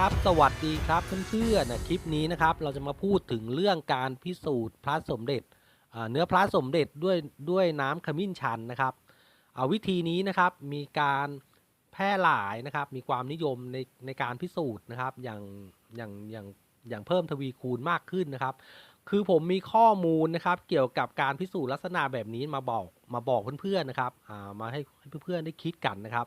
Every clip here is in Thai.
ครับ สวัสดีครับเพื่อนๆนะคลิปนี้นะครับ เราจะมาพูดถึงเรื่องการพิสูจน์พระสมเด็จเนื้อพระสมเด็จด้วยด้วยน้ำขมิ้นชันนะครับเอาวิธีนี้นะครับมีการแพร่หลายนะครับ มีความนิยมในในการพิสูจน์นะครับอย่างอย่างอย่างอย่างเพิ่มทวีคูณมากขึ้นนะครับ คือผมมีข้อมูลนะครับ เกี่ยวกับการพิสูจน์ลักษณะแบบนี้มาบอกมาบอกเพื่อนๆนะครับมาให้ให้เพื่อนๆได้คิดกันนะครับ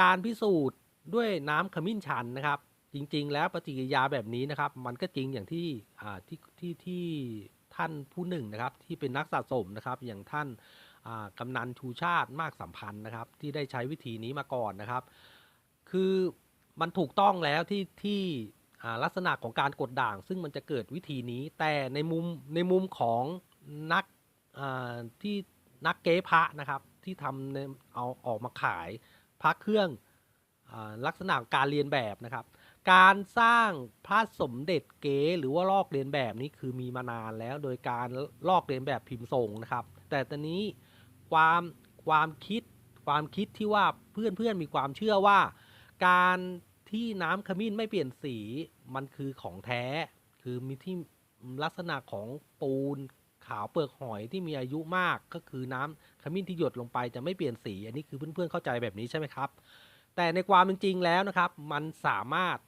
การพิสูจน์ด้วยน้ำขมิ้นชันนะครับ จริง ๆ แล้วปฏิกิริยาแบบนี้นะครับ มันก็จริงอย่างที่อ่าที่ที่ที่ท่านผู้หนึ่งนะครับ ที่เป็นนักสะสมนะครับ อย่างท่านอ่ากำนันชูชาติมากสัมพันธ์นะครับ ที่ได้ใช้วิธีนี้มาก่อนนะครับ คือมันถูกต้องแล้วที่ที่อ่าลักษณะของการกดด่าง ซึ่งมันจะเกิดวิธีนี้ แต่ในมุมในมุมของนักอ่าที่นักเก๊พระนะครับที่ทำในเอาออกมาขายพระเครื่องอลักษณะการเรียนแบบนะครับ การสร้างพระสมเด็จเก๋หรือว่าลอกเรียนแบบนี้คือมีมานานแล้ว โดยการลอกเรียนแบบพิมพ์ทรงนะครับ แต่ตอนนี้ความความคิดความคิดที่ว่าเพื่อนเพื่อนๆมีความเชื่อว่า การที่น้ำขมิ้นไม่เปลี่ยนสีมันคือของแท้ คือมีที่ลักษณะของปูนขาวเปลือกหอยที่มีอายุมากก็คือน้ำขมิ้นที่หยดลงไปจะไม่เปลี่ยนสี อันนี้คือเพื่อนๆเข้าใจแบบนี้ใช่ไหมครับ แต่ในความเป็นจริงแล้วนะครับ มันสามารถ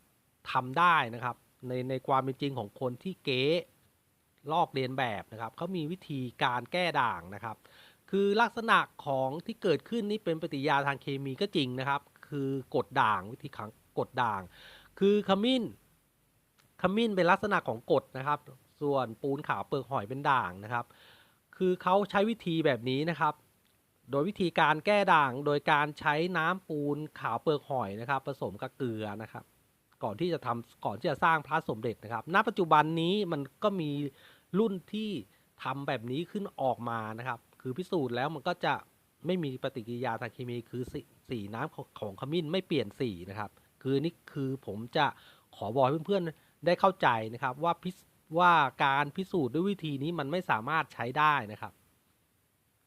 ทำได้นะครับ ในในความเป็นจริงของคนที่เก๊ลอกเลียนแบบนะครับเขามีวิธีการแก้ด่างนะครับ คือลักษณะของที่เกิดขึ้นนี่เป็นปฏิยาทางเคมีก็จริงนะครับ คือกดด่างวิธีขังกดด่าง คือขมิ้นขมิ้นเป็นลักษณะของกดนะครับ ส่วนปูนขาวเปลือกหอยเป็นด่างนะครับ คือเขาใช้วิธีแบบนี้นะครับ โดยวิธีการแก้ด่างโดยการใช้น้ำปูนขาวเปลือกหอยนะครับ ผสมกับเกลือนะครับ ก่อนที่จะทำก่อนที่จะสร้างพระสมเด็จนะครับ ณ ปัจจุบันนี้มันก็มีรุ่นที่ทำแบบนี้ขึ้นออกมานะครับ คือพิสูจน์แล้วมันก็จะไม่มีปฏิกิริยาทางเคมีคือสสีน้ำของของขมิ้นไม่เปลี่ยนสีนะครับ คือนี่คือผมจะขอบอกให้เพื่อนๆได้เข้าใจนะครับว่าพิสว่าการพิสูจน์ด้วยวิธีนี้มันไม่สามารถใช้ได้นะครับ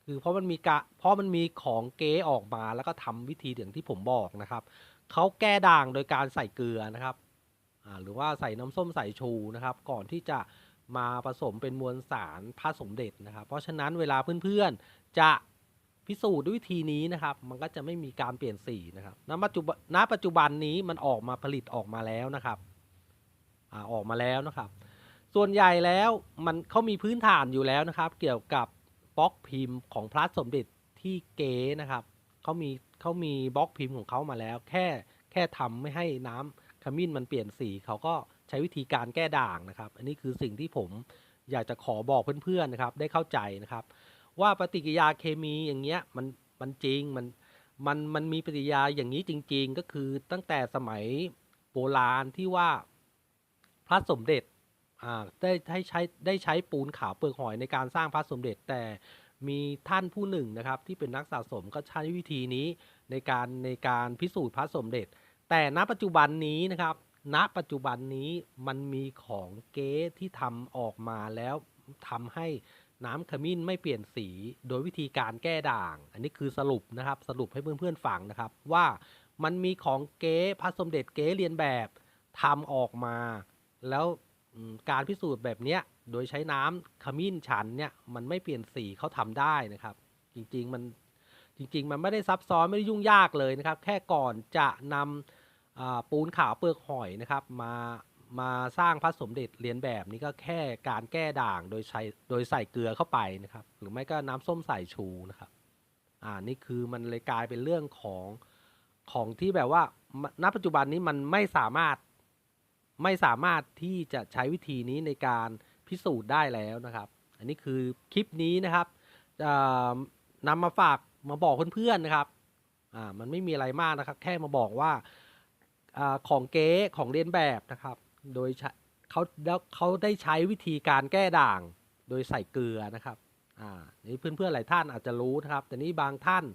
คือเพราะมันมีกะเพราะมันมีของเก๊ออกมาแล้วก็ทำวิธีอย่างที่ผมบอกนะครับ เขาแก้ด่างโดยการใส่เกลือนะครับหรือว่าใส่น้ำส้มสายชูนะครับ ก่อนที่จะมาผสมเป็นมวลสารพระสมเด็จนะครับ เพราะฉะนั้นเวลาเพื่อนๆจะพิสูจน์ด้วยวิธีนี้นะครับ มันก็จะไม่มีการเปลี่ยนสีนะครับณปัจจุบันณปัจจุบันนี้มันออกมาผลิตออกมาแล้วนะครับอออกมาแล้วนะครับ ส่วนใหญ่แล้วมันเขามีพื้นฐานอยู่แล้วนะครับ เกี่ยวกับบล็อกพิมพ์ของพระสมเด็จที่เก๋นะครับเขามี เขามีบล็อกพิมพ์ของเขามาแล้ว แค่แค่ทำไม่ให้น้ำขมิ้นมันเปลี่ยนสีเขาก็ใช้วิธีการแก้ด่างนะครับ อันนี้คือสิ่งที่ผมอยากจะขอบอกเพื่อนๆนะครับ ได้เข้าใจนะครับ ว่าปฏิกิริยาเคมีอย่างเงี้ยมันมันจริงมันมันมันมีปฏิกิริยาอย่างนี้จริง ๆ ก็คือตั้งแต่สมัยโบราณที่ว่าพระสมเด็จอ่าได้ได้ใช้ได้ใช้ปูนขาวเปลือกหอยในการสร้างพระสมเด็จ แต่มีท่านผู้หนึ่งนะครับ ที่เป็นนักสะสมก็ใช้วิธีนี้ ในการในการพิสูจน์พระสมเด็จ แต่ณปัจจุบันนี้นะครับ ณปัจจุบันนี้มันมีของเก๊ที่ทำออกมาแล้วทำให้น้ำขมิ้นไม่เปลี่ยนสีโดยวิธีการแก้ด่าง อันนี้คือสรุปนะครับ สรุปให้เพื่อนๆฟังนะครับ ว่ามันมีของเก๊พระสมเด็จเก๊เรียนแบบทำออกมา แล้วการพิสูจน์แบบเนี้ยโดยใช้น้ำขมิ้นชันเนี่ยมันไม่เปลี่ยนสีเขาทำได้นะครับ จริงๆมัน จริงๆ มันไม่ได้ซับซ้อนไม่ได้ยุ่งยากเลยนะครับ แค่ก่อนจะนำปูนขาวเปลือกหอยนะครับ มามาสร้างพระสมเด็จเรียนแบบนี้ก็แค่การแก้ด่างโดยใช้โดยใส่เกลือเข้าไปนะครับ หรือไม่ก็น้ำส้มสายชูนะครับอ่านี่คือมันเลยกลายเป็นเรื่องของของที่แบบว่าณปัจจุบันนี้มันไม่สามารถไม่สามารถที่จะใช้วิธีนี้ในการพิสูจน์ได้แล้วนะครับ อันนี้คือคลิปนี้นะครับจะนำมาฝาก มาบอกเพื่อนๆนะครับอ่ามันไม่มีอะไรมากนะครับ แค่มาบอกว่าอ่าของเก๊ของเรียนแบบนะครับ โดยใช้เขาแล้วเขาได้ใช้วิธีการแก้ด่าง โดยใส่เกลือนะครับอ่านี่เพื่อนๆหลายท่านอาจจะรู้นะครับ แต่นี้บางท่าน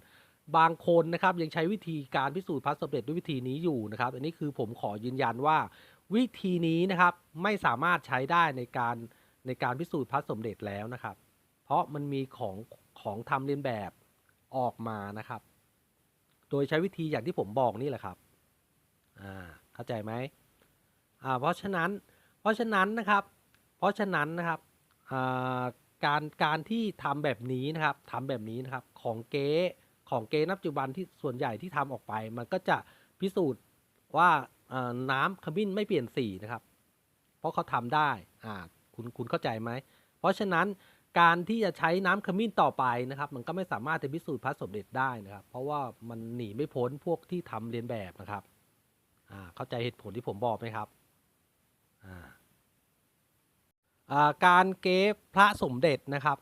บางคนนะครับยังใช้วิธีการพิสูจน์พระสเด็จด้วยวิธีนี้อยู่นะครับ อันนี้คือผมขอยืนยันว่าวิธีนี้นะครับไม่สามารถใช้ได้ในการในการพิสูจน์พระสมเด็จแล้วนะครับ เพราะมันมีของของทำเลียนแบบ ออกมานะครับ โดยใช้วิธีอย่างที่ผมบอกนี่แหละครับอ่าเข้าใจไหมอ่าเพราะฉะนั้นเพราะฉะนั้นนะครับ เพราะฉะนั้นนะครับอ่าการการที่ทำแบบนี้นะครับทำแบบนี้นะครับของเก๊ของเก๊ณปัจจุบันที่ส่วนใหญ่ที่ทำออกไป มันก็จะพิสูจน์ว่าน้ำขมิ้นไม่เปลี่ยนสีนะครับ เพราะเขาทำได้อ่าคุณคุณเข้าใจไหมเพราะฉะนั้น การที่จะใช้น้ำขมิ้นต่อไปนะครับ มันก็ไม่สามารถจะพิสูจน์พระสมเด็จได้นะครับ เพราะว่ามันหนีไม่พ้นพวกที่ทำเรียนแบบนะครับอ่าเข้าใจเหตุผลที่ผมบอกไหมครับอ่าการเก็บพระสมเด็จนะครับ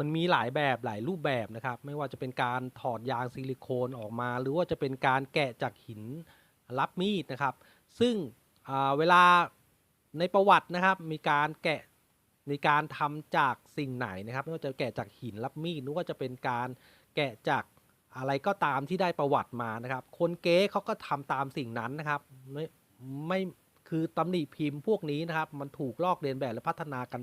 มันมีหลายแบบหลายรูปแบบนะครับ ไม่ว่าจะเป็นการถอดยางซิลิโคนออกมา หรือว่าจะเป็นการแกะจากหินรับมีดนะครับ ซึ่งเวลาในประวัตินะครับ มีการแกะ ในการทำจากสิ่งไหนนะครับ ไม่ว่าจะแกะจากหินรับมีดหรือว่าจะเป็นการแกะจากอะไรก็ตามที่ได้ประวัติมานะครับ คนเก๊เขาก็ทำตามสิ่งนั้นนะครับ ไม่ไม่คือตำหนิพิมพ์พวกนี้นะครับ มันถูกลอกเลียนแบบและพัฒนากัน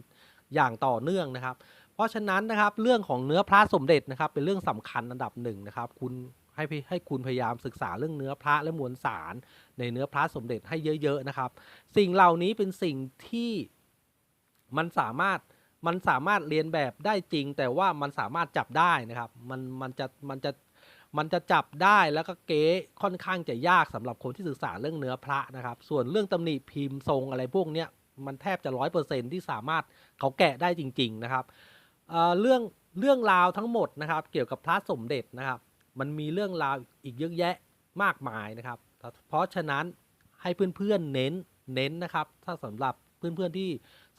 อย่างต่อเนื่องนะครับ เพราะฉะนั้นนะครับเรื่องของเนื้อพระสมเด็จนะครับ เป็นเรื่องสำคัญอันดับหนึ่งนะครับ คุณให้ให้คุณพยายามศึกษาเรื่องเนื้อพระและมวลสาร ในเนื้อพระสมเด็จให้เยอะ ๆนะครับ สิ่งเหล่านี้เป็นสิ่งที่ มันสามารถมันสามารถเรียนแบบได้จริง แต่ว่ามันสามารถจับได้นะครับมันมันจะมันจะมันจะจับได้แล้วก็เก๊ค่อนข้างจะยากสำหรับคนที่ศึกษาเรื่องเนื้อพระนะครับ ส่วนเรื่องตำหนิพิมพ์ทรงอะไรพวกเนี้ยมันแทบจะร้อยเปอร์เซ็นที่สามารถเขาแกะได้จริง ๆนะครับเเรื่องเรื่องราวทั้งหมดนะครับ เกี่ยวกับพระสมเด็จนะครับ มันมีเรื่องราวอีกเยอะแยะมากมายนะครับ เพราะฉะนั้นให้เพื่อนๆเน้นเน้นนะครับ ถ้าสำหรับเพื่อนๆที่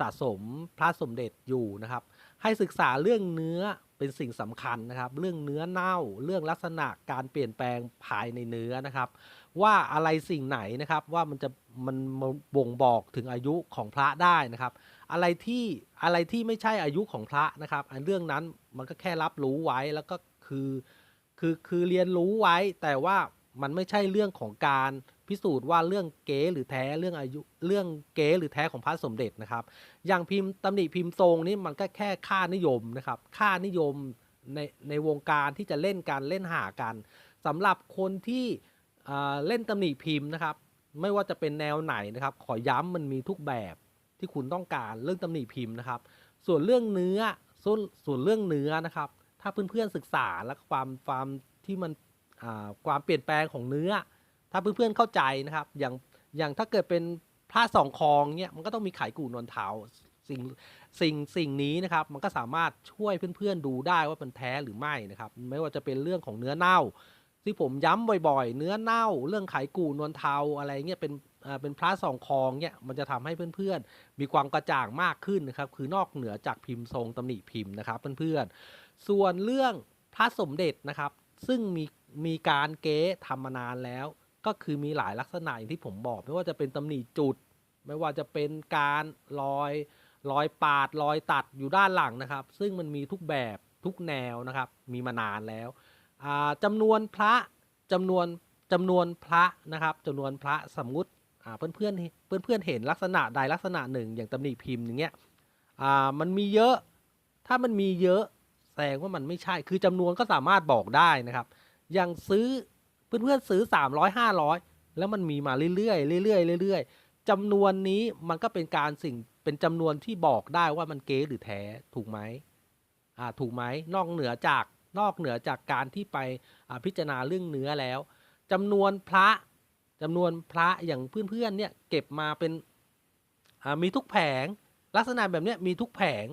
สะสมพระสมเด็จอยู่นะครับ ให้ศึกษาเรื่องเนื้อเป็นสิ่งสำคัญนะครับ เรื่องเนื้อเน่าเรื่องลักษณะการเปลี่ยนแปลงภายในเนื้อนะครับ ว่าอะไรสิ่งไหนนะครับว่ามันจะมันมันบ่งบอกถึงอายุของพระได้นะครับ อะไรที่อะไรที่ไม่ใช่อายุของพระนะครับอันเรื่องนั้นมันก็แค่รับรู้ไว้แล้วก็คือคือคือเรียนรู้ไว้แต่ว่ามันไม่ใช่เรื่องของการ พิสูจน์ว่าเรื่องเก๋หรือแท้เรื่องอายุเรื่องเก๋หรือแท้ของพระสมเด็จนะครับ อย่างพิมพ์ตำหนิพิมพ์ทรงนี่มันก็แค่ค่านิยมนะครับค่านิยมในในวงการที่จะเล่นกันเล่นหากันสำหรับคนที่เล่นตำหนิพิมพ์นะครับ ไม่ว่าจะเป็นแนวไหนนะครับ ขอย้ำมันมีทุกแบบที่คุณต้องการเรื่องตำหนิพิมพ์นะครับ ส่วนเรื่องเนื้อส่วนส่วนเรื่องเนื้อนะครับ ถ้าเพื่อนๆศึกษาและความความที่มันความเปลี่ยนแปลงของเนื้อ ถ้าเพื่อนๆเข้าใจนะครับ อย่างอย่างถ้าเกิดเป็นพระสองคองเนี่ยมันก็ต้องมีไขกู่นวลเทาสิ่งสิ่งสิ่งนี้นะครับ มันก็สามารถช่วยเพื่อนๆดูได้ว่าเป็นแท้หรือไม่นะครับ ไม่ว่าจะเป็นเรื่องของเนื้อเน่า ที่ผมย้ำบ่อยๆ เนื้อเน่า เรื่องไขกู่นวลเทาอะไรเงี้ยเป็นอ่าเป็นพระสองคองเนี่ยมันจะทำให้เพื่อนๆ มีความกระจ่างมากขึ้นนะครับ คือนอกเหนือจากพิมพ์ทรงตำหนิพิมพ์นะครับเพื่อนๆ ส่วนเรื่องพระสมเด็จนะครับ ซึ่งมีมีการเก๊ทำมานานแล้ว ก็คือมีหลายลักษณะอย่างที่ผมบอกไม่ว่าจะเป็นตำหนิจุด ไม่ว่าจะเป็นการรอยรอยปาดรอยตัดอยู่ด้านหลังนะครับ ซึ่งมันมีทุกแบบทุกแนวนะครับ มีมานานแล้วอ่าจำนวนพระจำนวนจำนวนพระนะครับจำนวนพระสมมุติเพื่อนเพื่อนเพื่อนเพื่อนเห็นลักษณะใดลักษณะหนึ่ง อย่างตำหนิพิมพ์อย่างเงี้ยมันมีเยอะถ้ามันมีเยอะแสดงว่ามันไม่ใช่คือจำนวนก็สามารถบอกได้นะครับ อย่างซื้อ เพื่อนๆซื้อ 300 500 แล้วมันมีมาเรื่อยๆเรื่อยๆเรื่อยๆจำนวนนี้มันก็เป็นการสิ่งเป็นจำนวนที่บอกได้ว่ามันเก๊หรือแท้ถูกไหมอ่าถูกไหมนอกเหนือจากนอกเหนือจากการที่ไปพิจารณาเรื่องเนื้อแล้วจำนวนพระจำนวนพระอย่างเพื่อนๆเนี่ยเก็บมาเป็นมีทุกแผง ลักษณะแบบเนี้ยมีทุกแผง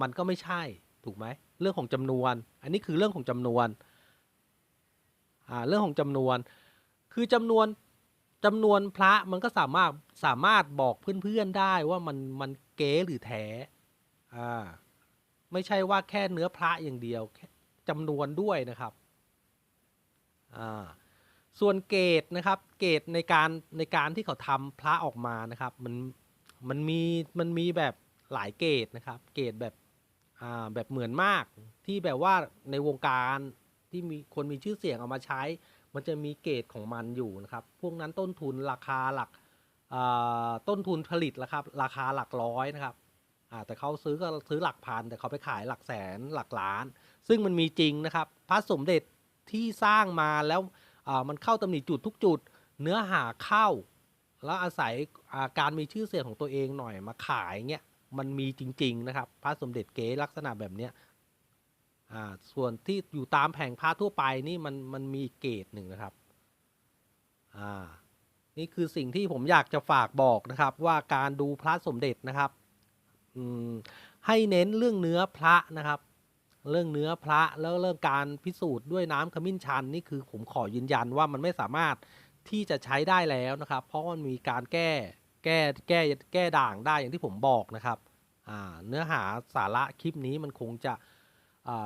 มันก็ไม่ใช่ถูกไหมเรื่องของจำนวน อันนี้คือเรื่องของจำนวน อ่าเรื่องของจำนวน คือจำนวนจำนวนพระมันก็สามารถสามารถบอกเพื่อนๆได้ว่ามันมันเก๊หรือแท้อ่าไม่ใช่ว่าแค่เนื้อพระอย่างเดียวแค่จำนวนด้วยนะครับอ่าส่วนเกรดนะครับเกรดในการในการที่เขาทำพระออกมานะครับมันมันมีมันมีแบบหลายเกรดนะครับ เกรดแบบอ่าแบบเหมือนมากที่แบบว่าในวงการ ที่มีคนมีชื่อเสียงเอามาใช้ มันจะมีเกรดของมันอยู่นะครับ พวกนั้นต้นทุนราคาหลักต้นทุนผลิตแล้วครับ ราคาหลักร้อยนะครับแต่เขาซื้อก็ซื้อหลักพัน แต่เขาไปขายหลักแสนหลักล้าน ซึ่งมันมีจริงนะครับ พระสมเด็จที่สร้างมาแล้วมันเข้าตำหนิจุดทุกจุด เนื้อหาเข้า แล้วอาศัยาการมีชื่อเสียงของตัวเองหน่อยมาขายเงี้ยมันมีจริง ๆ นะครับ พระสมเด็จเก๋ลักษณะแบบเนี้ย อ่าส่วนที่อยู่ตามแผงพระทั่วไปนี่มันมันมีอีกเกรดหนึ่งนะครับอ่านี่คือสิ่งที่ผมอยากจะฝากบอกนะครับ ว่าการดูพระสมเด็จนะครับอืมให้เน้นเรื่องเนื้อพระนะครับ เรื่องเนื้อพระแล้วเรื่องการพิสูจน์ด้วยน้ำขมิ้นชันนี่คือผมขอยืนยันว่ามันไม่สามารถที่จะใช้ได้แล้วนะครับ เพราะมันมีการแก้แก้แก้แก้ด่างได้อย่างที่ผมบอกนะครับอ่าเนื้อหาสาระคลิปนี้มันคงจะ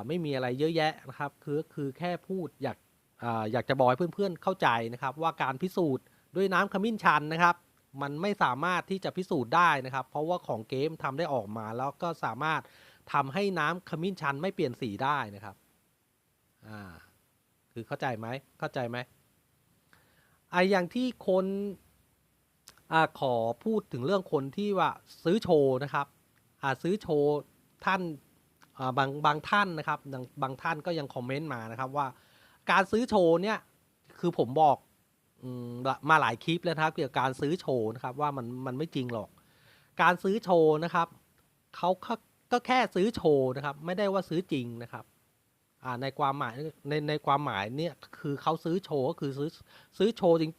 ไม่มีอะไรเยอะแยะนะครับคือคือแค่พูดอยากออยากจะบอกให้เพื่อนๆเข้าใจนะครับ ว่าการพิสูจน์ด้วยน้ำขมิ้นชันนะครับ มันไม่สามารถที่จะพิสูจน์ได้นะครับ เพราะว่าของเกมทำได้ออกมาแล้วก็สามารถทำให้น้ำขมิ้นชันไม่เปลี่ยนสีได้นะครับอ่าคือเข้าใจไหมเข้าใจไหมไออย่างที่คนอขอพูดถึงเรื่องคนที่ว่าซื้อโชว์นะครับอ่าซื้อโชว์ท่าน บางบางท่านนะครับบางท่านก็ยังคอมเมนต์มานะครับว่า การซื้อโชว์เนี่ยคือผมบอกมาหลายคลิปแล้วนะครับ เกี่ยวกับการซื้อโชว์นะครับว่ามันมันไม่จริงหรอก การซื้อโชว์นะครับเขาก็ก็แค่ซื้อโชว์นะครับ ไม่ได้ว่าซื้อจริงนะครับในความหมายในในความหมายเนี่ยคือเขาซื้อโชว์ก็คือซื้อซื้อโชว์จริง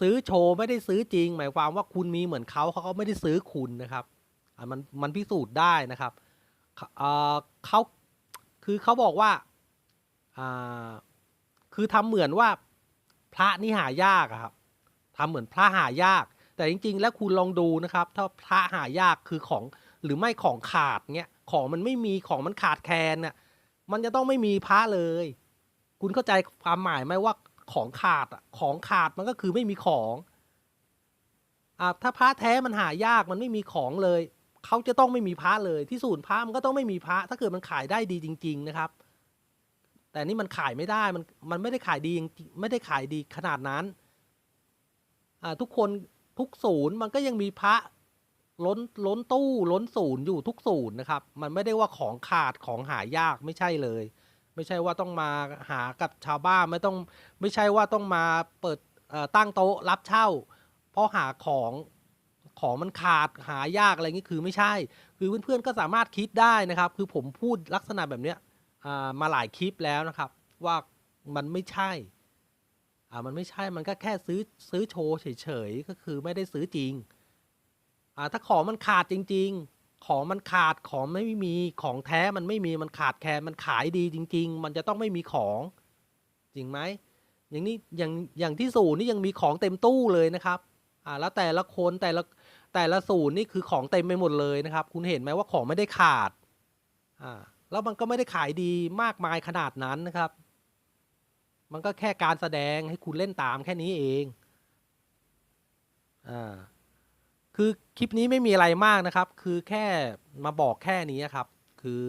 ซื้อโชว์ไม่ได้ซื้อจริง หมายความว่าคุณมีเหมือนเขาเขาก็ไม่ได้ซื้อคุณนะครับมันมันพิสูจน์ได้นะครับ เขาอ่าเขาคือเขาบอกว่าอ่าคือทำเหมือนว่าพระนี่หายากครับทำเหมือนพระหายาก แต่จริง ๆ แล้วคุณลองดูนะครับ ถ้าพระหายากคือของหรือไม่ของขาดเงี้ยของมันไม่มีของมันขาดแคลนเนี่ยมันจะต้องไม่มีพระเลย คุณเข้าใจความหมายไหมว่าของขาดอะของขาดมันก็คือไม่มีของอ่าถ้าพระแท้มันหายากมันไม่มีของเลย เขาจะต้องไม่มีพระเลยที่ศูนย์พระมันก็ต้องไม่มีพระ ถ้าเกิดมันขายได้ดีจริง ๆนะครับ แต่นี่มันขายไม่ได้มันมันไม่ได้ขายดีจริงไม่ได้ขายดีขนาดนั้นทุกคนทุกศูนย์มันก็ยังมีพระล้นล้นตู้ล้นศูนย์อยู่ทุกศูนย์นะครับ มันไม่ได้ว่าของขาดของหายากไม่ใช่เลย ไม่ใช่ว่าต้องมาหากับชาวบ้านไม่ต้องไม่ใช่ว่าต้องมาเปิดตั้งโต๊ะรับเช่า เพราะหาของ ของมันขาดหายากอะไรงี้คือไม่ใช่ คือเพื่อนๆก็สามารถคิดได้นะครับ คือผมพูดลักษณะแบบเนี้ยมาหลายคลิปแล้วนะครับ ว่ามันไม่ใช่อ่ามันไม่ใช่มันก็แค่ซื้อซื้อโชว์เฉยๆก็คือไม่ได้ซื้อจริงอ่าถ้าของมันขาดจริง ๆ ของมันขาดของไม่มีของแท้มันไม่มีมันขาดแคลนมันขายดีจริง ๆ มันจะต้องไม่มีของจริงไหมอย่างนี้อย่างอย่างที่ศูนย์นี่ยังมีของเต็มตู้เลยนะครับอ่าแล้วแต่ละคนแต่ละ แต่ละศูนย์นี่คือของเต็มไปหมดเลยนะครับ คุณเห็นไหมว่าของไม่ได้ขาดอ่าแล้วมันก็ไม่ได้ขายดีมากมายขนาดนั้นนะครับ มันก็แค่การแสดงให้คุณเล่นตามแค่นี้เองอ่าคือคลิปนี้ไม่มีอะไรมากนะครับ คือแค่มาบอกแค่นี้ครับ คือ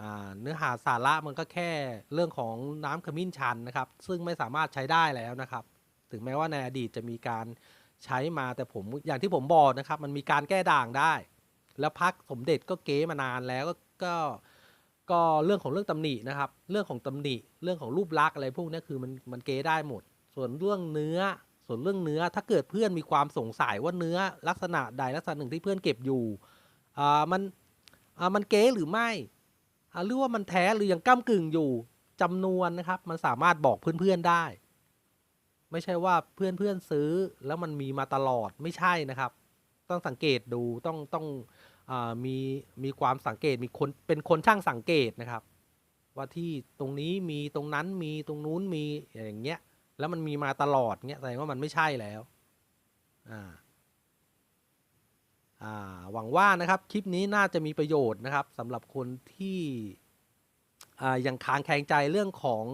อาเนื้อหาสาระมันก็แค่เรื่องของน้ำขมิ้นชันนะครับ ซึ่งไม่สามารถใช้ได้แล้วนะครับ ถึงแม้ว่าในอดีตจะมีการ ใช้มาแต่ผมอย่างที่ผมบอกนะครับ มันมีการแก้ด่างได้ แล้วพักสมเด็จก็เก๊มานานแล้วก็ก็ก็เรื่องของเรื่องตำหนินะครับ เรื่องของตำหนิเรื่องของรูปลักษณ์อะไรพวกนี้คือมันมันเก๊ได้หมด ส่วนเรื่องเนื้อ ส่วนเรื่องเนื้อถ้าเกิดเพื่อนมีความสงสัยว่าเนื้อลักษณะใดลักษณะหนึ่งที่เพื่อนเก็บอยู่อ่ามันอ่ามันเก๊หรือไม่หรือว่ามันแท้หรือยังก้ากึ่งอยู่จำนวนนะครับ มันสามารถบอกเพื่อนๆได้ ไม่ใช่ว่าเพื่อนๆซื้อแล้วมันมีมาตลอดไม่ใช่นะครับ ต้องสังเกตดูต้องต้องอมีมีความสังเกตมีคนเป็นคนช่างสังเกตนะครับ ว่าที่ตรงนี้มีตรงนั้นมีตรงนู้นมีอย่างเงี้ยแล้วมันมีมาตลอดเงี้ยแสดงว่ามันไม่ใช่แล้วอ่าอ่าหวังว่านะครับคลิปนี้น่าจะมีประโยชน์นะครับสำหรับคนที่อ่ายังค้างแคลงใจเรื่องของ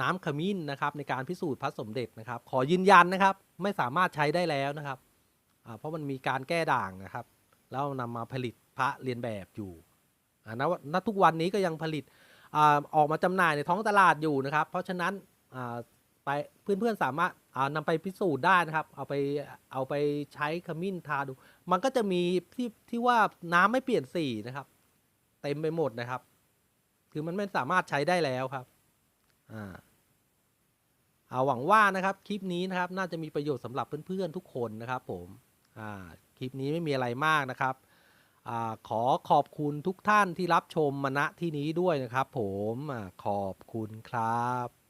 น้ำขมิ้นนะครับในการพิสูจน์พระสมเด็จนะครับ ขอยืนยันนะครับ ไม่สามารถใช้ได้แล้วนะครับเพราะมันมีการแก้ด่างนะครับ แล้วนำมาผลิตพระเรียนแบบอยู่อ่าณณทุกวันนี้ก็ยังผลิตอออกมาจำหน่ายในท้องตลาดอยู่นะครับ เพราะฉะนั้นไปเพื่อนๆสามารถอ่านำไปพิสูจน์ได้นะครับ เอาไปเอาไปใช้ขมิ้นทาดู มันก็จะมีที่ที่ว่าน้ำไม่เปลี่ยนสีนะครับ เต็มไปหมดนะครับ คือมันไม่สามารถใช้ได้แล้วครับ อ่าเอาหวังว่านะครับคลิปนี้นะครับน่าจะมีประโยชน์สำหรับเพื่อนๆทุกคนนะครับผมอ่าคลิปนี้ไม่มีอะไรมากนะครับอาขอขอบคุณทุกท่านที่รับชมมาณที่นี้ด้วยนะครับ ผมอขอบคุณครับ